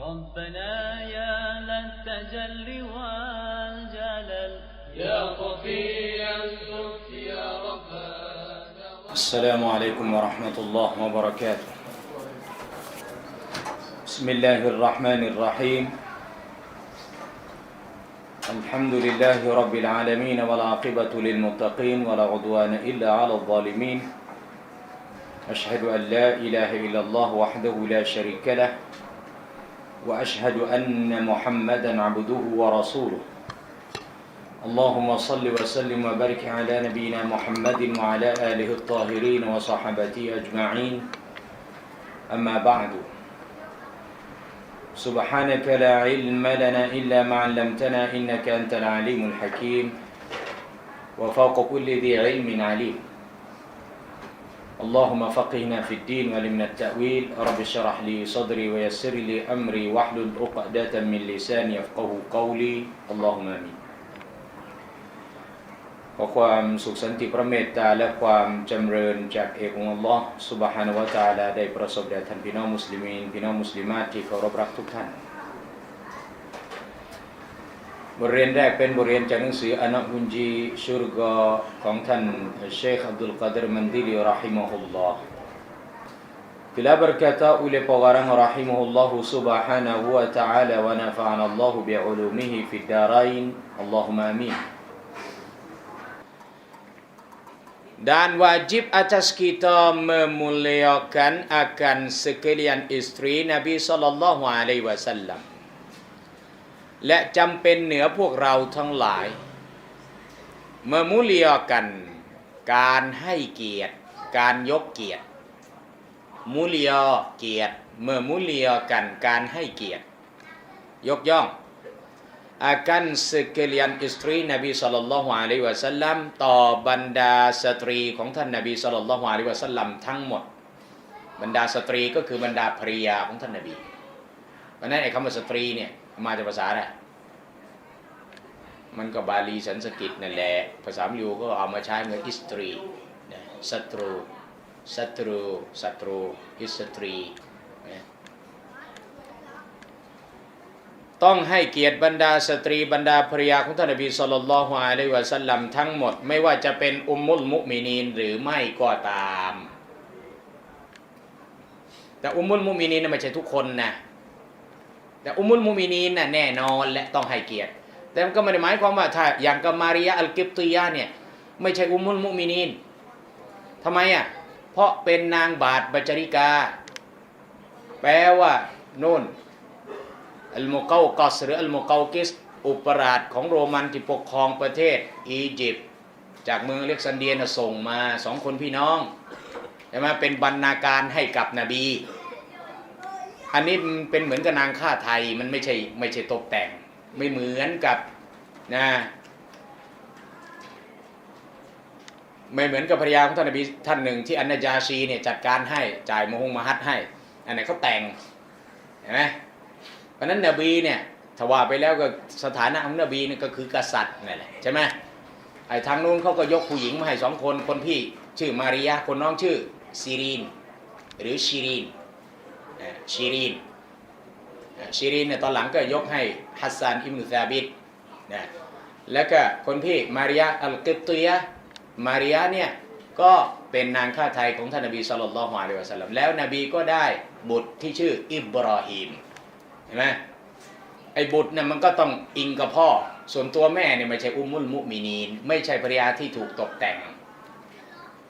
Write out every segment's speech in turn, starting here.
ربنا يا للتجلي والجلل يا خفي اللطف يا ربنا. السلام عليكم ورحمة الله وبركاته. بسم الله الرحمن الرحيم. الحمد لله رب العالمين والعاقبة للمتقين ولا عدوان إلا على الظالمين. أشهد أن لا إله إلا الله وحده لا شريك له. وأشهد أن محمدا عبده ورسوله. اللهم صل وسلم وبارك على نبينا محمد وعلى آله الطاهرين وصحبته أجمعين. أما بعد سبحانك لا علم لنا إلا ما علمتنا إنك أنت العليم الحكيم. وفوق كل ذي علم عليم. اللهم فقهنا في الدين وعلمنا التأويل رب اشرح لي صدري ويسر لي أمري واحلل عقدة من لساني يفقه قولي اللهم آمين ขอความสุขสันติพระเมตตาและความจำเริญจากเอกองค์อัลลอฮ์สุบฮานาวะตะอาลาได้ประสบแด่ท่านพี่น้องมุสลิมีนพี่น้องมุสลิมาตที่เคารพรักทุกท่าน บทเรียนแรกเป็นบทเรียนจากหนังสืออานับุญจีชุรกอของท่านเชคอับดุลกาดรมันดิลีรอฮิมะฮุลลอฮ์ Bila berkata oleh pengarang rahimahullahu subhanahu wa ta'ala wa nafa'ana Allah bi'ulumihi fid darain Allahumma amin Dan wajib atas kita memuliakan akan sekalian isteri Nabi sallallahu alaihi wasallam และจำเป็นเหนือพวกเราทั้งหลาย เมื่อมุเลียกัน การให้เกียรติ การยกเกียรติ มุเลียเกียรติ เมื่อมุเลียกันการให้เกียรติ ยกย่อง akan sekalian istri Nabi sallallahu alaihi wasallam ต่อบรรดาสตรีของท่านนบี sallallahu alaihi wasallam ทั้งหมด บรรดาสตรีก็คือบรรดาภริยาของท่านนบีเพราะฉะนั้นไอ้คำว่าสตรีเนี่ยมาจากภาษาอะไร มันก็บาลีสันสกฤตนั่นแหละ ภาษามลิวก็เอามาใช้เหมือนอิสตรีนะศัตรูศัตรูศัตรูอิสตรี ต้องให้เกียรติบรรดาสตรีบรรดาภรรยาของท่านนบีสุลต่านละฮ์อะลัยฮิวะสัลลัมทั้งหมด ไม่ว่าจะเป็นอุมมุลมุมินีนหรือไม่ก็ตาม แต่อุมมุลมุมินีนไม่ใช่ทุกคนนะแต่อุมมุลมุมินีนน่ะแน่นอนและต้องให้เกียรติ แต่มันก็ไม่ได้หมายความว่าถ้าอย่างกับมาริยาอัลกิบตียะเนี่ยไม่ใช่อุมุลมุมินีนทำไมอะเพราะเป็นนางบาทบัจริกา แปลว่าโน่นอัลโมเกากอสหรืออัลโมเกากิสอุปราชของโรมันที่ปกครองประเทศอียิปต์จากเมืองเล็กซานเดียนะส่งมาสองคนพี่น้องใช่ไหมเป็นบรรณาการให้กับนบี อันนี้มันเป็นเหมือนกับนางข้าไทยมันไม่ใช่ไม่ใช่ตกแต่ง ไม่เหมือนกับนะไม่เหมือนกับภรรยาของท่านนบีท่านหนึ่งที่อันนจาชีเนี่ยจัดการให้จ่ายมหงมาฮัดให้ อันไหนเขาแต่งเห็นไหมเพราะนั้นนบีเนี่ยถ้าว่าไปแล้วก็สถานะของนบีเนี่ยก็คือกษัตริย์นั่นแหละใช่ไหมไอ้ทางนู้นเขาก็ยกผู้หญิงมาให้สองคนคนพี่ชื่อมาริยาคนน้องชื่อซีรีน หรือชีรีนชีรีน ชีรีนเนี่ยตอนหลังก็ยกให้ฮัสซันอิมนุซาบิดนะแล้วก็คนพี่มาริยาอัลกิบตุยะมาริยาเนี่ยก็เป็นนางข้าไทยของท่านนบีสุลต่านละฮ์อะลัยฮิวะสัลลัมแล้วนบีก็ได้บุตรที่ชื่ออิบราฮิมเห็นไหมไอ้บุตรเนี่ยมันก็ต้องอิงกับพ่อ ส่วนตัวแม่เนี่ยไม่ใช่อุมมุลมุมินีน ไม่ใช่ภรรยาที่ถูกตกแต่ง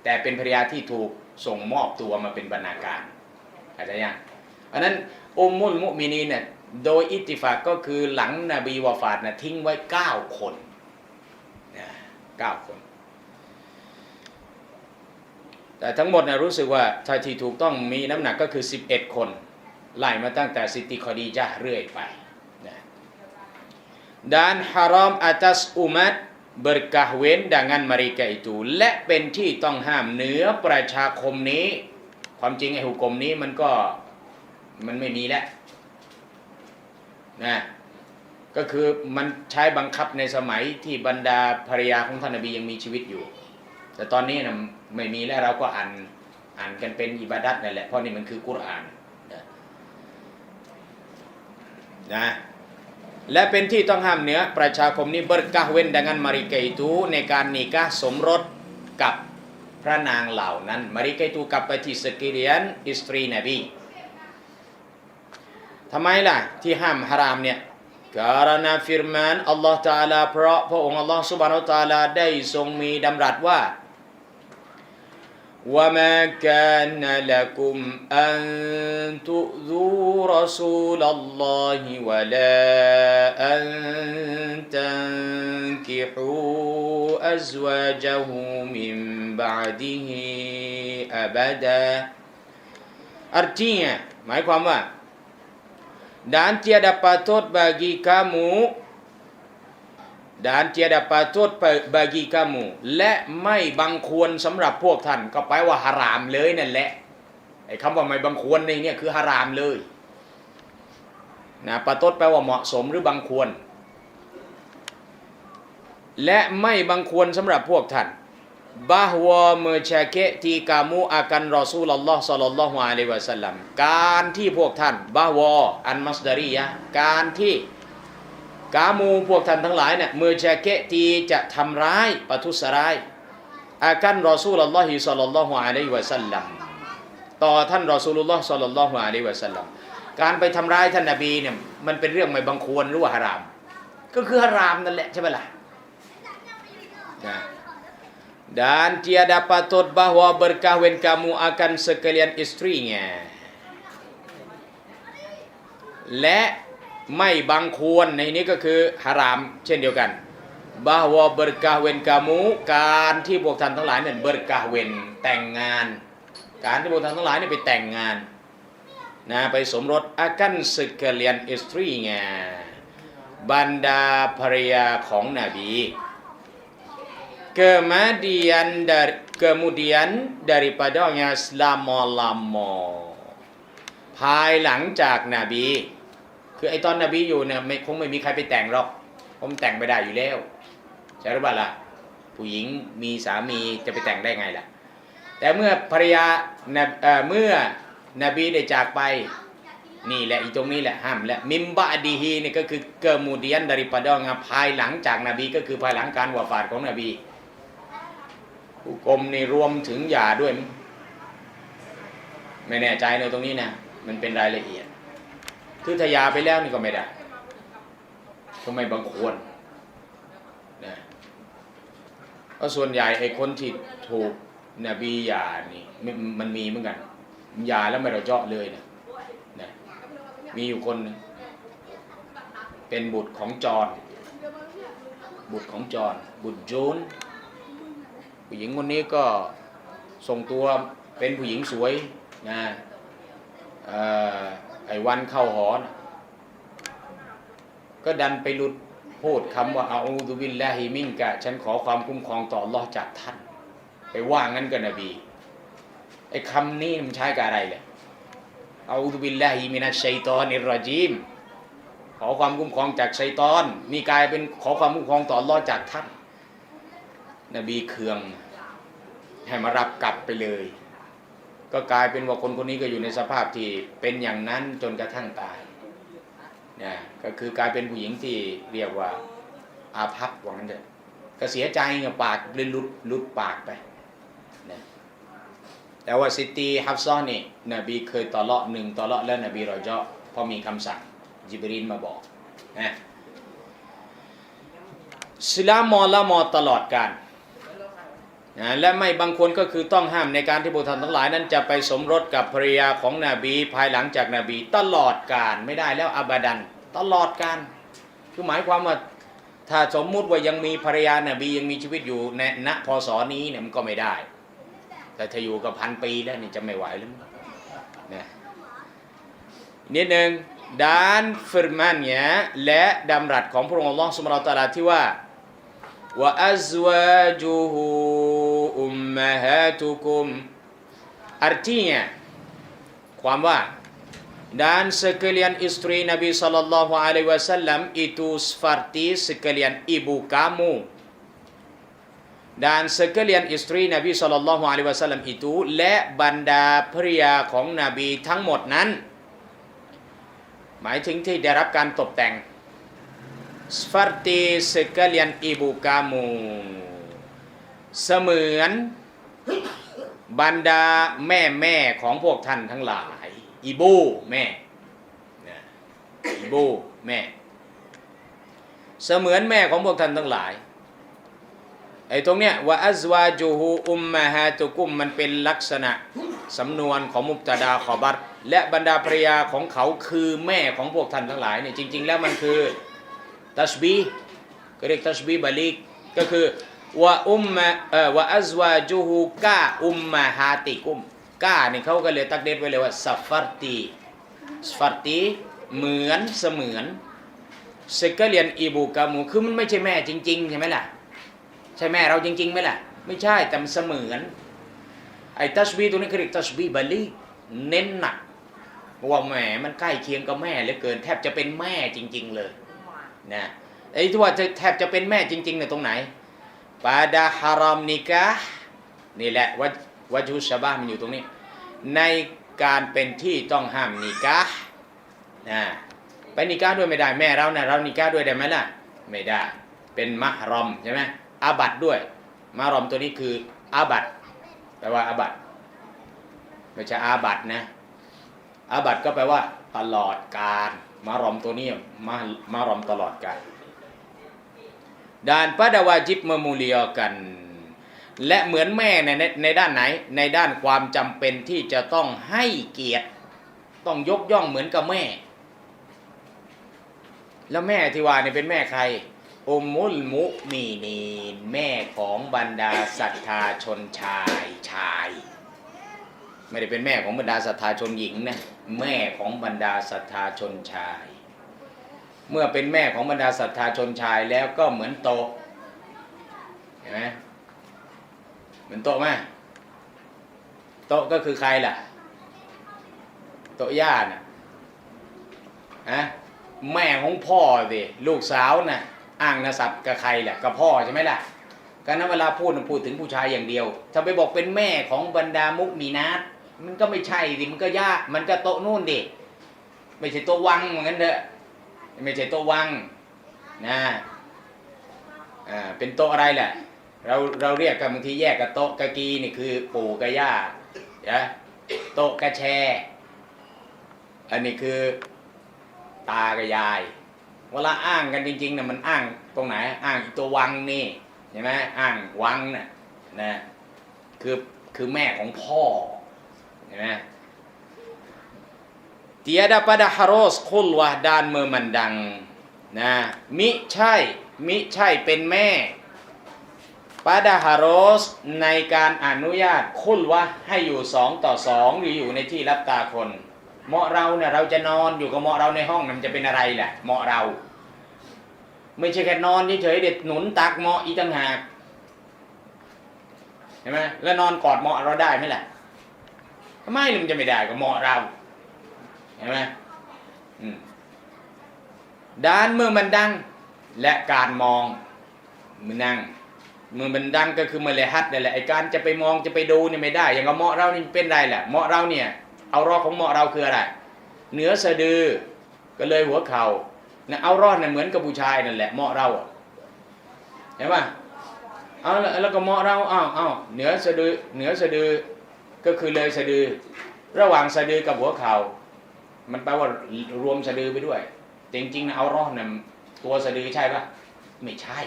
แต่เป็นภรรยาที่ถูกส่งมอบตัวมาเป็นบรรณาการเข้าใจยังอันนั้น อุมมุลมุมินีเนี่ยโดยอิติฟากก็คือหลังนบีวาฟาดนะทิ้งไว้9คนนะเก้าคน แต่ทั้งหมดนะรู้สึกว่าถ้าที่ถูกต้องมีน้ำหนักก็คือ 11 คน ไล่มาตั้งแต่ซิติคอดีจาเรื่อยไปนะ dan haram atas umat berkahwin dengan mereka itu และเป็นที่ต้องห้ามเหนือประชาคมนี้ ความจริงไอ้หุกกลมนี้มันก็ มันไม่มีแล้วนะก็คือมันใช้บังคับในสมัยที่บรรดาภรรยาของท่านนบียังมีชีวิตอยู่ แต่ตอนนี้นะไม่มีแล้วเราก็อ่านอ่านกันเป็นอิบาดัตนั่นแหละเพราะนี่มันคือกุรอานนะนะและเป็นที่ต้องห้ามเหนือประชาคมนี้ berkahwin dengan mereka itu ในการนิกะสมรสกับพระนางเหล่านั้น mereka itu kapati sekalian istri Nabi ท ทำไมล่ะ ที่ห้ามฮารามเนี่ยการนาฟิรมานอัลลอฮ์ตาลาเพราะพระองค์อัลลอฮ์สุบานุตาลาได้ทรงมีดำรัสว่าว่ามาการละกุมอันตุดูรสูลัลลอฮิวะลาอันตันกิฮูอัจวาจะฮูมิมบาดิฮิอับดาอัรทีหมายความว่า dan tiada patut bagi kamu dan tiada patut bagi kamu และไม่บังควรสำหรับพวกท่าน ก็แปลว่าฮารามเลยนั่นแหละไอ้คำว่าไม่บังควรในเนี่ยคือฮารามเลยนะปาตดแปลว่าเหมาะสมหรือบังควร และไม่บังควรสำหรับพวกท่าน bahwa mensyakiti kamu akan Rasulullah sallallahu alaihi wasallam การที่พวกท่าน bahwa อันมัสดารียะการที่กามูพวกท่านทั้งหลายเนี่ยมือแชเกตีจะทำร้ายประทุษร้ายอากันรอซูลลลอฮิสัลลัลลอฮุอะลัยวะสัลลัมต่อท่านรอซูลุลลอฮ์สัลลัลลอฮุอะลัยวะสัลลัมการไปทำร้ายท่านนบีเนี่ยมันเป็นเรื่องไม่บังควรหรือว่าฮาราม ก็คือฮารามนั่นแหละใช่ไหมล่ะนะ dan tiada patut bahwa berkahwin kamu akan sekalian istrinya และไม่บังควรในนี้ก็คือฮารามเช่นเดียวกัน bahwa berkahwin kamu การที่พวกท่านทั้งหลายเนี่ย berkahwin แต่งงาน การที่พวกท่านทั้งหลายเนี่ยไปแต่งงานนะไปสมรส akan sekalian istrinya บรรดาภรรยาของนบี kemudian dari kemudian daripadanya selama-lama ภายหลังจากนาบี คือไอตอนนบีอยู่เนี่ยไม่คงไม่มีใครไปแต่งหรอกผมแต่งไม่ได้อยู่แล้วใช่หรือเปล่าล่ะผู้หญิงมีสามีจะไปแต่งได้ไงล่ะ แต่เมื่อภรรยาเมื่อนบีได้จากไปนี่แหละอีตรงนี้แหละห้ามและมิมบะดีฮีนี่ก็คือเกมูเดียนดาริปดองภายหลังจากนาบีก็คือภายหลังการวาฟาตของนบี ผู้กลมนี่รวมถึงหย่าด้วย ไม่แน่ใจในตรงนี้นะมันเป็นรายละเอียด คือถ้าหย่าไปแล้วนี่ก็ไม่ได้ก็ไมบังควรนะเพราะส่วนใหญ่ไอ้คนที่ถูกนบียานี่มันมันมีเหมือนกันยาแล้วไม่เราเจาะเลยนะนะมีอยู่คนนึงเป็นบุตรของจอนบุตรของจอนบุตรโจน ผู้หญิงคนนี้ก็ส่งตัวเป็นผู้หญิงสวยนะไอ้วันเข้าหอนก็ดันไปหลุดพูดคำว่าอาอูดุบิลลาฮิมิงกะ ฉันขอความคุ้มครองต่ออัลลอจากท่าน ไปว่างั้นกับนบีไอ้คำนี้มันใช้กับอะไรเลยอาอูดุบิลลาฮิมินัชชัยตอนิรจีม ขอความคุ้มครองจากชัยตอน นี่กลายเป็นขอความคุ้มครองต่ออัลลอจากท่าน นบีเคืองให้มารับกลับไปเลย ก็กลายเป็นว่าคนคนนี้ก็อยู่ในสภาพที่เป็นอย่างนั้นจนกระทั่งตายเนี่ยก็คือกลายเป็นผู้หญิงที่เรียกว่าอาภัพว่างั้นเถอะก็เสียใจไงปากเลยหลุดลุดปากไปนะแต่ว่าซิตีฮับซอนนี่นบีเคยต่อเลาะหนึ่งต่อเลาะแล้วนบีรอเจาะพอมีคำสั่งจิบรีนมาบอกนะสิลามมอละมอตลอดการ นะและไม่บางคนก็คือต้องห้ามในการที่บุตรทั้งหลายนั้นจะไปสมรสกับภรรยาของนบีภายหลังจากนาบีตลอดการไม่ได้แล้วอับดัน ตลอดการคือหมายความว่าถ้าสมมุติว่ายังมีภรรยานาบียังมีชีวิตอยู่ในณพศนี้เนี่ยมันก็ไม่ได้ แต่ถ้าอยู่กับพันปีแล้วนี่จะไม่ไหวแล้วนะนิดหนึ่งด้านฟิร์มันเนี่ยและดำรัสของพระองค์อัลลอฮ์สุบฮานะฮูวะตะอาลาที่ว่า وأزواجه أمهاتكم artinya ความว่า dan sekalian istri Nabi sallallahu alaihi wasallam itu seperti sekalian ibu kamu dan sekalian istri Nabi sallallahu alaihi wasallam itu และบรรดาภริยาของนบีทั้งหมดนั้น หมายถึงที่ได้รับการตกแต่ง สฟาร์ติสกเลียนอิบูกามูเสมือนบรรดาแม่แม่ของพวกท่านทั้งหลาย อีบูแม่อีบูแม่ เสมือนแม่ของพวกท่านทั้งหลายไอ้ตรงเนี้ยว่าอัซวาจูฮูอุมมาฮาตุกุมมันเป็นลักษณะสำนวนของมุบตาดาขอบัตและบรรดาภรรยาของเขาคือแม่ของพวกท่านทั้งหลายเนี่ยจริง ๆ แล้วมันคือ ตัชบีก็เรียกตัชบีบาลิกก็คือว่าอุมมาเอ่อว่าอัซวาจูฮูกาอุมมาฮาติกุมกาเนี่ยเขาก็เลยตักเด็ดไว้เลยว่าซัฟฟารตีซัฟฟารตีเหมือนเสมือนเซกเลียนอีบูกามูคือมันไม่ใช่แม่จริงๆใช่ไหมล่ะใช่แม่เราจริงๆไหมล่ะ ไม่ใช่แต่มันเสมือนไอ้ตัชบีตัวนี้เขาเรียกตัชบีบาลีเน้นหนักว่าแหมมันใกล้เคียงกับแม่เหลือเกิน แทบจะเป็นแม่จริง ๆ เลย นะไอ้ที่ว่าจะแทบจะเป็นแม่จริงๆเนี่ยตรงไหนปาดาฮารอมนิกะนี่แหละวัจวัจุชบามันอยู่ตรงนี้ ในการเป็นที่ต้องห้ามนิกะนะไปนิกะด้วยไม่ได้แม่เรานะเรานิกะด้วยได้ไหมล่ะ ไม่ได้ เป็นมะรอมใช่ไหมอาบัตด้วยมะรอมตัวนี้คืออาบัตแปลว่าอาบัตไม่ใช่อาบัตนะอาบัตก็แปลว่า ตลอดการ มะฮรอมตัวนี้มะมะฮรอมตลอดการด่านปะดาวาจิบมะมูเลียกัน และเหมือนแม่ในในในด้านไหน ในด้านความจำเป็นที่จะต้องให้เกียรติ ต้องยกย่องเหมือนกับแม่ แล้วแม่ที่ว่าเนี่ยเป็นแม่ใครอุมมุลมุมีนีนแม่ของบรรดาศรัทธาชนชายชาย ไม่ได้เป็นแม่ของบรรดาศรัทธาชนหญิงนะ แม่ของบรรดาศรัทธาชนชาย เมื่อเป็นแม่ของบรรดาศรัทธาชนชายแล้วก็เหมือนโตเห็นไหมเหมือนโตไหมโตก็คือใครล่ะ โตย่าน่ะฮะแม่ของพ่อสิลูกสาวน่ะอ้างนศัพท์กับใครแหละกับพ่อใช่ไหมล่ะการนั้นเวลาพูดพูดถึงผู้ชายอย่างเดียว ถ้าไปบอกเป็นแม่ของบรรดามุกมีนัด มันก็ไม่ใช่ดิมันก็ยาก มันก็โต๊ะนู่นดิไม่ใช่โต๊ะวังเหมือนกันเถอะไม่ใช่โต๊ะวังนะอ่าเป็นโต๊ะอะไรแหละเราเราเรียกกันบางทีแยกกับโต๊ะกะกีนี่คือปู่กับย่านะโต๊ะกะแชอันนี้คือตากับยาย เวลาอ้างกันจริงๆนี่ยมันอ้างตรงไหน อ้างอีตัววังนี่ใช่ไหมอ้างวังน่ะนะคือคือแม่ของพ่อ ใช่ไหมเตียดาปดาฮารสคุลวะดานเมอมันดังนะมิใช่มิใช่เป็นแม่ปาดาฮารสในการอนุญาตคุลวะให้อยู่สองต่อสองหรืออยู่ในที่รับตาคนเหมาะเราเนี่ยเราจะนอนอยู่กับเหมาะเราในห้องน่ะมันจะเป็นอะไรแหละเหมาะเรา ไม่ใช่แค่นอนเฉยๆเด็ดหนุนตักเหมาะอีต่างหากเห็นไหมแล้วนอนกอดเหมาะเราได้ไหมล่ะ ไม่มันจะไม่ได้กับเหมาะเราเห็นไหมอืมด้านเมื่อมันดังและการมองมันนั่งเมื่อมันดังก็คือเมลฮัดนั่แหละไอการจะไปมองจะไปดูเนี่ยไม่ได้ อย่างกับเหมาะเรานี่เป็นไรแหละเหมาะเราเนี่ย เอารอดของเหมาะเราคืออะไรเหนือสะดือก็เลยหัวเขา่านะเอารอดเนี่ยเหมือนกับผู้ชายนั่นแหละเหมาะเราเห็นปะเอาแล้วแล้วก็เหมาะเราอ้าวอ้าวเหนือสะดือเหนือสะดือ ก็คือเลยสะดือ ระหว่างสะดือกับหัวเขา่ามันแปลว่ารวมสะดือไปด้วยจริงๆนะเอารอดเนี่ยตัวสะดือใช่ปะไม่ใช่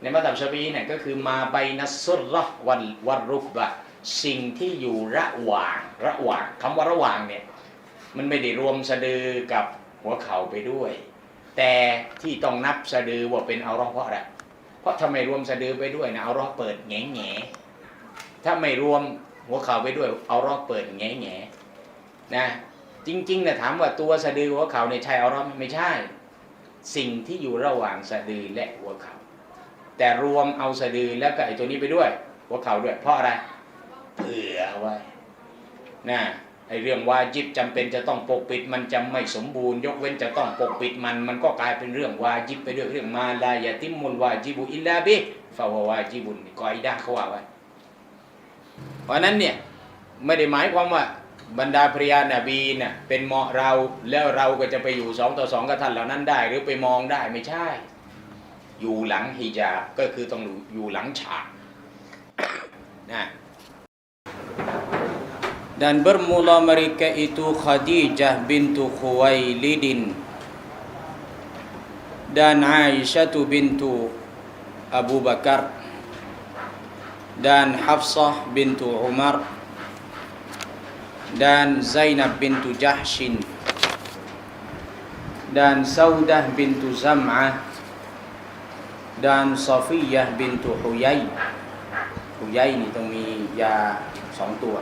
ในมัตับชบีเนี่ยก็คือมาใบนัสซุรรอวันวันรุกบะสิ่งที่อยู่ระหว่างระหว่างคำว่าระหว่างเนี่ยมันไม่ได้รวมสะดือกับหัวเข่าไปด้วย แต่ที่ต้องนับสะดือว่าเป็นเอารอเพราะอะไรเพราะถ้าไมรวมสะดือไปด้วยนะเอารอเปิดแง่แง่ถ้าไม่รวม หัวเข่าไปด้วย เอารอบเปิดแง่แง่นะ จริงๆนะถามว่าตัวสะดือหัวเข่าเนี่ยใช่เอารอไหมไม่ใช่ สิ่งที่อยู่ระหว่างสะดือและหัวเข่าแต่รวมเอาสะดือแล้วก็ไอ้ตัวนี้ไปด้วย หัวเข่าด้วย เพราะอะไรเผื่อไว้นะไอเรื่องวาจิบจำเป็นจะต้องปกปิดมันจะไม่สมบูรณ์ ยกเว้นจะต้องปกปิดมัน มันก็กลายเป็นเรื่องวาจิบไปด้วยเรื่องมาลายาติมุลวาจิบุอิลลาบิฟาวาวาจิบุนกออิดาเขาว่าไว้ เพราะนั้นเนี่ยไม่ได้หมายความว่าบรรดาภรรยานาบีเนี่ยเป็นเหมาะเราแล้วเราก็จะไปอยู่สองต่อสองกับท่านเหล่านั้นได้ หรือไปมองได้ไม่ใช่ อยู่หลังฮิญาบก็คือต้องอยู่หลังฉากนะ dan bermula mereka itu Khadijah bintu Khuwailidin dan Aisyah bintu Abu Bakar dan Hafsah bintu Umar dan Zainab bintu Jahshin dan Saudah bintu Zam'ah dan Safiyah bintu Huyai Huyai นี่ต้องมียาสองตัว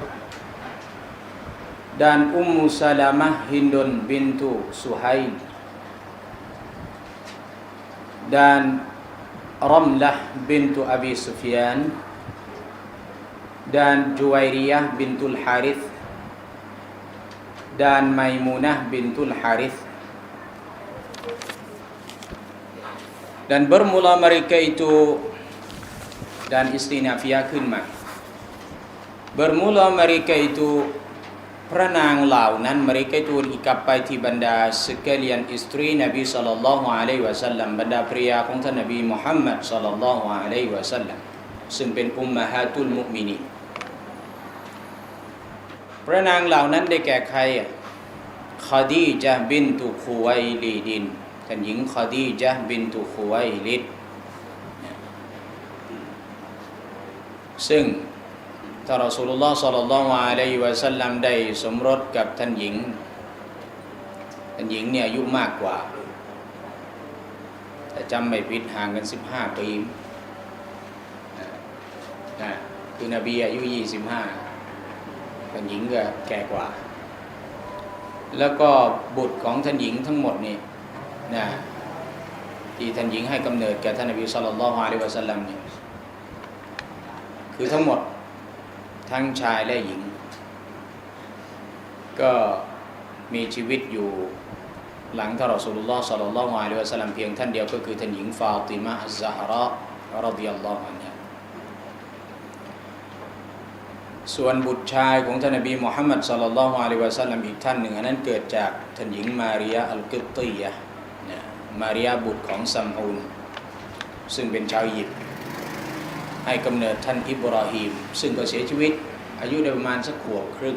dan Ummu Salamah Hindun bintu Suhail dan Ramlah bintu Abi Sufyan Dan Juwairiyah bintul Harith dan Maimunah bintul Harith dan bermula mereka itu dan istinafiyah ขึ้นมา bermula mereka itu พระนางเหล่านั้น mereka itu กลับไปที่บรรดา sekalian istri Nabi sallallahu alaihi wasallam บรรดาภรรยาของท่านนบีมุฮัมมัด sallallahu alaihi wasallam ซึ่งเป็นอุมมะฮาตุลมุมินีน พระนางเหล่านั้นได้แก่ใครคาดีจาบินตุคุไวลีดินท่านหญิงคาดีจาบินตุคุไวลิดซึ่งท่านรอสูลุลลอฮ์สัลลัลลอฮุอะลัยฮิวะสัลลัมได้สมรสกับท่านหญิง ท่านหญิงเนี่ยอายุมากกว่า แต่จำไม่ผิดห่างกัน 15 ปีนะคือนบีอายุ 25 ท่านหญิงก็แก่กว่า แล้วก็บุตรของท่านหญิงทั้งหมดนี่นะที่ท่านหญิงให้กำเนิดแก่ท่านนบีสัลลัลลอฮุอะลัยฮิวะสัลลัมเนี่ยคือทั้งหมดทั้งชายและหญิง ก็มีชีวิตอยู่หลังท่านรอสูลุลลอฮ์สัลลัลลอฮุอะลัยฮิวะสัลลัมเพียงท่านเดียวก็คือท่านหญิงฟาติมะอัซซะฮรอรดิยัลลอฮุอันฮา ส่วนบุตรชายของท่านนบีมุฮัมมัดสัลลัลลอฮุอะลัยฮิวะสัลลัมอีกท่านหนึ่งอันนั้นเกิดจากท่านหญิงมาริยาอัลกิตตียะนะมาริยาบุตรของซัมอูนซึ่งเป็นชาวอียิปต์ให้กำเนิดท่านอิบราฮิมซึ่งก็เสียชีวิตอายุได้ประมาณสักขวบครึ่ง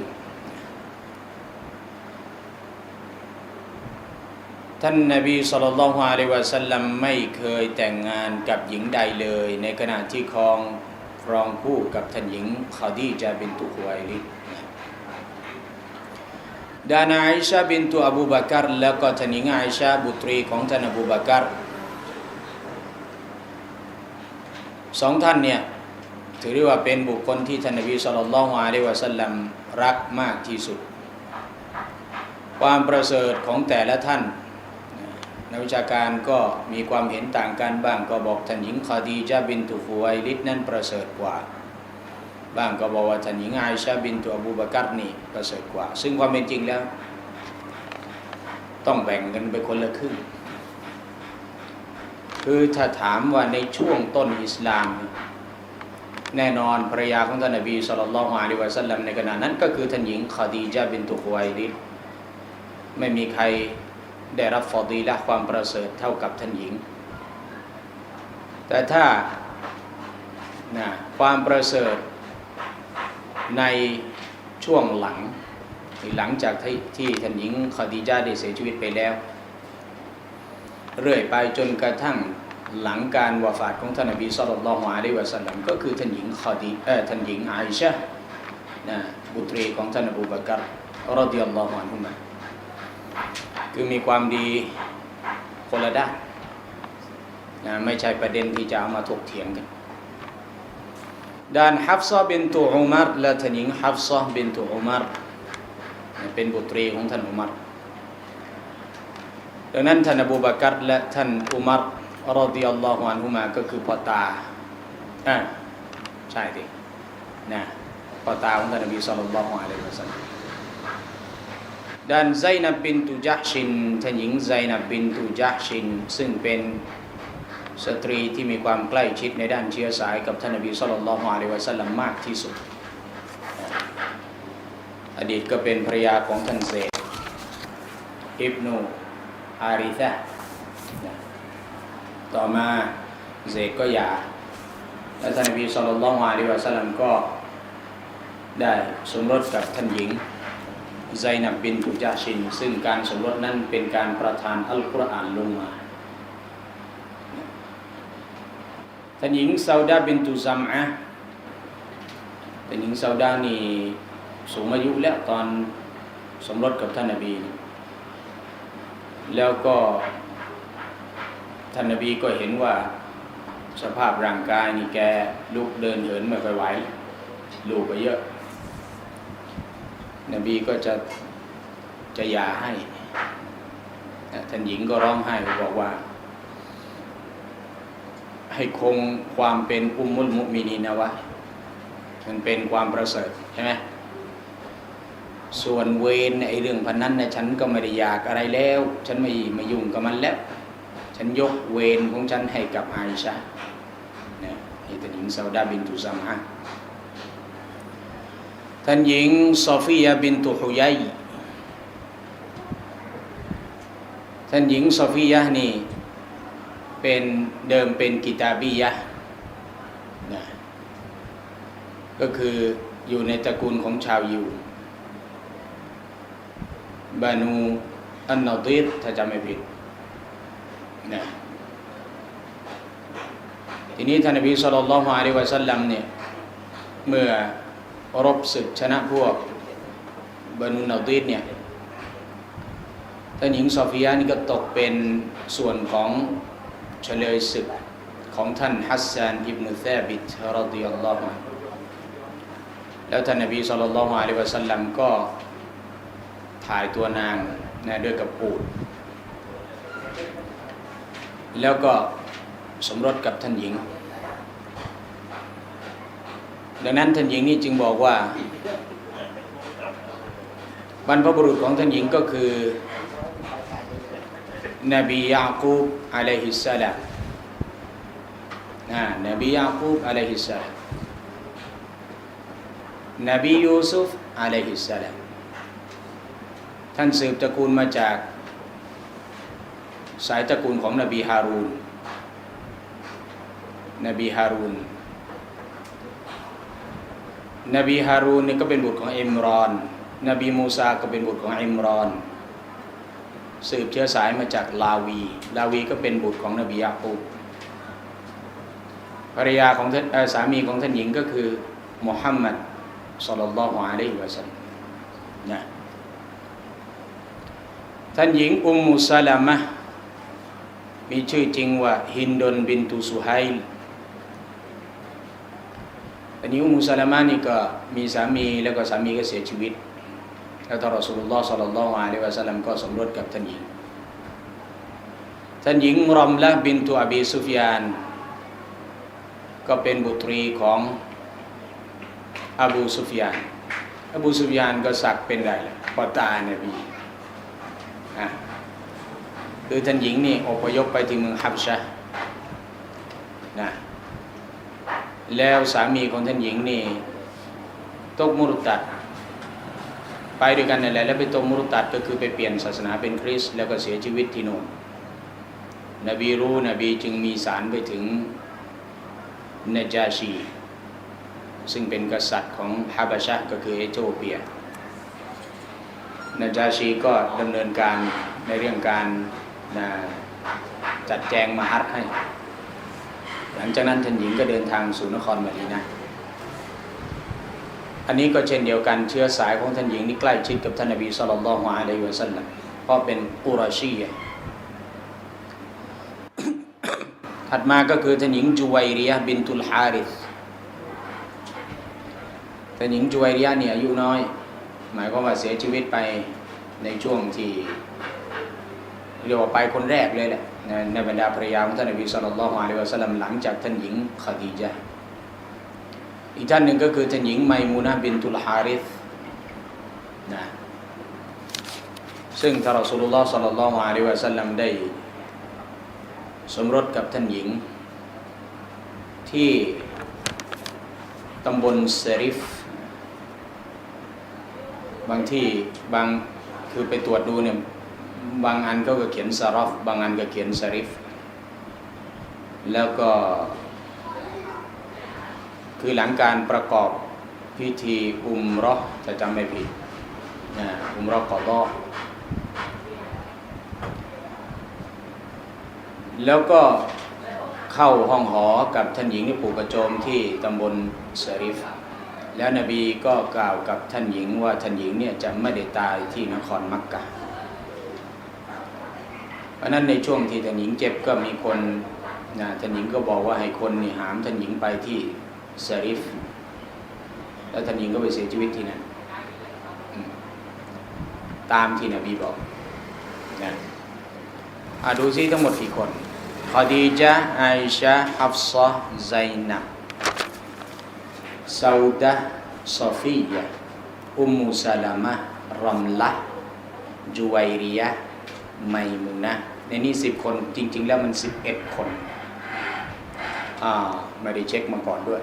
ท่านนบีสุลต่านละฮ์อะลัยวะสัลลัมไม่เคยแต่งงานกับหญิงใดเลย ในขณะที่ครอง รองคู่กับท่านหญิงคาดีจาบินตุฮุไวลิดดานาอิชาบินตุอบูบากัรแล้วก็ท่านหญิงอิชาบุตรีของท่านอบูบากัรสองท่านเนี่ยถือได้ว่าเป็นบุคคลที่ท่านนบีสุลต่านละฮ์อะลัยวะสัลลัมรักมากที่สุด ความประเสริฐของแต่ละท่าน นักวิชาการก็มีความเห็นต่างกันบ้างก็บอกท่านหญิงคาดีจาบินตุฟูไวลิดนั้นประเสริฐกว่า บ้างก็บอกว่าท่านหญิงไอชาบินตุอบูบากัรนี่ประเสริฐกว่า ซึ่งความเป็นจริงแล้ว ต้องแบ่งกันไปคนละครึ่งคือถ้าถามว่าในช่วงต้นอิสลาม แน่นอนภรรยาของท่านนบีสุลต่านละฮ์อะลัยวะสัลลัมในขณะนั้นก็คือท่านหญิงคาดีจาบินตุฟูไวลิดไม่มีใคร ได้รับฟอดีละความประเสริฐเท่ากับท่านหญิง แต่ถ้านะความประเสริฐในช่วงหลังหลังจากที่ที่ท่านหญิงคาดีจาได้เสียชีวิตไปแล้ว เรื่อยไปจนกระทั่งหลังการวาฟาตของท่านนบีสุลต่านละฮ์อะลัยวะสัลลัมก็คือท่านหญิงคาดีเออท่านหญิงอาอิชะนะบุตรีของท่านอบูบากรรดิยัลลอฮุอันฮุมะ คือมีความดีคนละด้านนะไม่ใช่ประเด็นที่จะเอามาถกเถียงกันด้านฮัฟซาบินตุอุมัรและท่านหญิงฮัฟซาบินตุอุมัรเป็นบุตรีของท่านอุมัรดังนั้นท่านอบูบากัรและท่านอุมัรรดิยัลลอฮุอันฮุมาก็คือพ่อตาอ่าใช่ดินะพ่อตาของท่านนบีสุลต่านละฮ์อะลัยฮิวะสัลลัม dan Zainab bintu Jahshin ท่านหญิง Zainab bintu Jahshin ซึ่งเป็นสตรีที่มีความใกล้ชิดในด้านเชื้อสายกับท่านนบีสุลต่านละฮ์อะลัยวะสัลลัมมากที่สุด อดีตก็เป็นภรยาของท่านเซดอิบนูอาริซะต่อมาเซดก็หย่าแล้วท่านนบีสุลต่านละฮ์อะลัยวะสัลลัมก็ได้สมรสกับท่านหญิง ไซนับบินตุจาชิน ซึ่งการสมรสนั้นเป็นการประทานอัลกุรอานลงมาท่านหญิงซาดาบินตุซัมอะท่านหญิงซาดานี่สูงอายุแล้วตอนสมรสกับท่านนบี แล้วก็ท่านนบีก็เห็นว่าสภาพร่างกายนี่แกลุกเดินเหินไม่ค่อยไหวลูกก็เยอะ นบีก็จะจะยาให้ท่านหญิงก็ร้องไห้บอกว่า ให้คงความเป็นอุมมุลมุมินีนะวะมันเป็นความประเสริฐใช่ไหมส่วนเวรไอเรื่องพันนั้นนะฉันก็ไม่ได้อยากอะไรแล้ว ฉันไม่ไม่ยุ่งกับมันแล้ว ฉันยกเวรของฉันให้กับไอชาเนี่ยนี่ท่านหญิงซาดาบินตุซามะ ท่านหญิงซอฟียาบินตุฮุยัยท่านหญิงซอฟียานี่เป็นเดิมเป็นกิตาบียะนะก็คืออยู่ในตระกูลของชาวยิวบานูอันนอดีรถ้าจำไม่ผิดนะทีนี้ท่านนบีสุลต่านละฮ์อะลัยฮิวะสัลลัมเนี่ยเมื่อ รบศึกชนะพวกบานูนอดีรเนี่ยท่านหญิงซอฟียานี่ก็ตกเป็นส่วนของเฉลยศึกของท่านฮัสซานอิบนุซาบิตรดิยัลลอฮุแล้วท่านนบีสุลต่านละฮ์อะลัยฮิวะสัลลัมก็ถ่ายตัวนางนะด้วยกับปูด แล้วก็สมรสกับท่านหญิง ดังนั้นท่านหญิงนี่จึงบอกว่า บรรพบุรุษของท่านหญิงก็คือนบียาคูบอะลัยฮิสสลามนะนบียาคูบอะลัยฮิสสลามนบียูซุฟอะลัยฮิสสลามท่านสืบตระกูลมาจาก สายตระกูลของนบีฮารูนนบีฮารูน นบีฮารูนนี่ก็เป็นบุตรของอิมรอน นบีมูซาก็เป็นบุตรของอิมรอน สืบเชื้อสายมาจากลาวี ลาวีก็เป็นบุตรของนบียาคูบภรรยาของท่านสามีของท่านหญิงก็คือมุฮัมมัดศ็อลลัลลอฮุอะลัยฮิวะซัลนะท่านหญิงอุมมุสลามะมีชื่อจริงว่าฮินดนบินตุสุไฮล อันนี้อุมุสลามะนี่ก็มีสามีแล้วก็สามีก็เสียชีวิต แล้วท่านรอสุลลอฮ์สัลลัลลอฮุอะลัยฮิวะสัลลัมก็สมรสกับท่านหญิง ท่านหญิงรอมละบินตุอบีซุฟยาน ก็เป็นบุตรีของอบูซุฟยาน อบูซุฟยานก็สักเป็นไรล่ะพอตาเนบีอะคือท่านหญิงนี่อพยพไปที่เมืองฮับชะ แล้วสามีของท่านหญิงนี่ตกมุรุตัดไปด้วยกันนั่นแหละแล้วไปตกมุรุตัดก็คือไปเปลี่ยนศาสนาเป็นคริสต์แล้วก็เสียชีวิตที่โน่นนบีรู้นบีจึงมีสารไปถึงนจาชี ซึ่งเป็นกษัตริย์ของฮับชะก็คือเอธิโอเปียนาจาชีก็ดำเนินการในเรื่องการจัดแจงมหัดให้ หลังจากนั้นท่านหญิงก็เดินทางสู่นครมดีนะอันนี้ก็เช่นเดียวกันเชื้อสายของท่านหญิงนี่ใกล้ชิดกับท่านนบีสุลต่านละฮ์อะลัยฮิวะสัลลัมเพราะเป็นกุราชียะถัดมาก็คือท่านหญิงจูไวเรียบินตุลฮาริสท่านหญิงจูไวเรียเนี่ยอายุน้อย หมายความว่าเสียชีวิตไปในช่วงที่เรียกว่าไปคนแรกเลยแหละ ในบรรดาภรรยาของท่านนบีสุลต่านละฮ์อะลัยวะสัลลัมหลังจากท่านหญิงขดีจาอีกท่านหนึ่งก็คือท่านหญิงไมมูนาบินตุลฮาริสนะซึ่งท่านรอสูลุลลอฮ์สัลลัลลอฮุอะลัยวะสัลลัมได้สมรสกับท่านหญิง ที่ตำบลเซริฟ บางที่บางคือไปตรวจดูเนี่ย บางอันก็เขียนสรอฟบางอันก็เขียนสริฟ แล้วก็ คือหลังการประกอบพิธีอุมรอจะจำไม่ผิดนะอุมรอกอบอแล้วก็เข้าห้องหอกับท่านหญิงที่ปลูกกระโจมที่ตำบลสริฟแล้วนบีก็กล่าวกับท่านหญิงว่าท่านหญิงเนี่ยจะไม่ได้ตายที่นครมักกะ เพราะนั้นในช่วงที่ท่านหญิงเจ็บก็มีคนนะท่านหญิงก็บอกว่าให้คนนี่หามท่านหญิงไปที่สริฟ แล้วท่านหญิงก็ไปเสียชีวิตที่นั่นตามที่นบีบอกนะอะดูซิทั้งหมดกี่คนคอดีจาไอชาฮัฟซะไซนับซาอุดะซอฟียะอุมมุสลามะรัมละจูไวริยะ ไม่มุนะ ในนี้สิบคนจริง ๆ แล้วมันสิบเอ็ดคนอ่าไม่ได้เช็คมาก่อนด้วย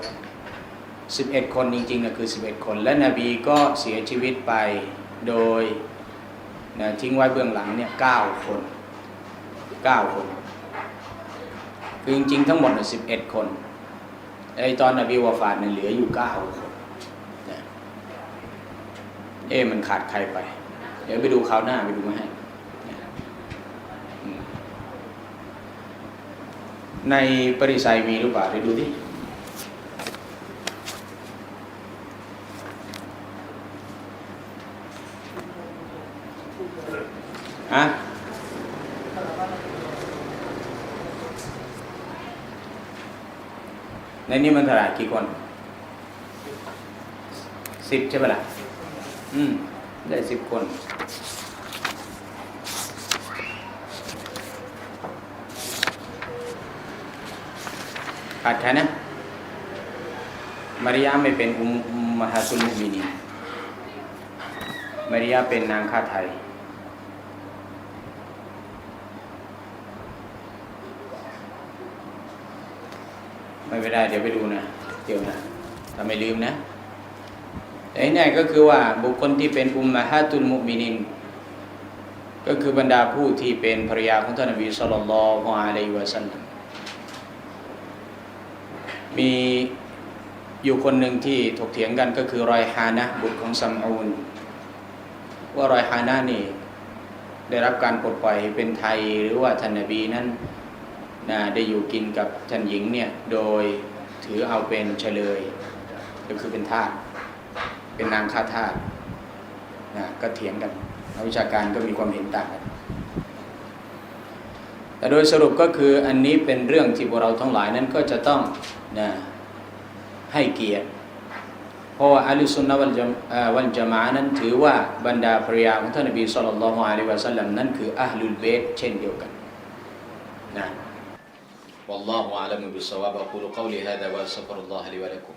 สิบเอ็ดคนจริงๆก็คือสิบเอ็ดคน และนบีก็เสียชีวิตไปโดยนะทิ้งไว้เบื้องหลังเนี่ยเก้าคนเก้าคนคือจริงๆทั้งหมดสิบเอ็ดคนไอตอนนบีวาฟาดเนี่ยเหลืออยู่เก้าคนนะเอ๊ะมันขาดใครไป เดี๋ยวไปดูคราวหน้าไปดูมาให้นะอืม ในปริสัยมีหรือเปล่าเดี๋ยวดูดิอะในนี้มันเท่าไหร่กี่คนสิบใช่ปะล่ะ อืม ได้สิบคน ขาดใครนะ มาริยาไม่เป็นอุมมหาสุลมุมินีนมาริยาเป็นนางข้าไทย ไม่ไปได้ เดี๋ยวไปดูนะ เดี๋ยวนะถ้าไม่ลืมนะแต่ที่ก็คือว่าบุคคลที่เป็นอุมมะฮาตุลมุมินินก็คือบรรดาผู้ที่เป็นภรรยาของท่านนบีสุลต่านละฮ์อะลัยวะสัลลัม มีอยู่คนหนึ่งที่ถกเถียงกันก็คือรอยฮานะบุตรของซัมอูนว่ารอยฮานะนี่ได้รับการปลดปล่อยเป็นไทยหรือว่าท่านนบีนั้นนะได้อยู่กินกับท่านหญิงเนี่ยโดยถือเอาเป็นเฉลยก็คือเป็นทาสเป็นนางข้าทาสนะก็เถียงกันนักวิชาการก็มีความเห็นต่างกันแต่โดยสรุปก็คืออันนี้เป็นเรื่องที่พวกเราทั้งหลายนั้นก็จะต้อง นะให้เกียรติ เพราะว่าอัลลุสุนนะวัลจามเอ่อวัลจามะห์นั้นถือว่าบรรดาภรรยาของท่านนบีสุลต่านละฮ์อะลัยฮิวะสัลลัมนั้นคืออัลลุลเบตเช่นเดียวกันนะ والله أعلم بالصواب أقول قولي هذا وأستغفر الله لي ولكم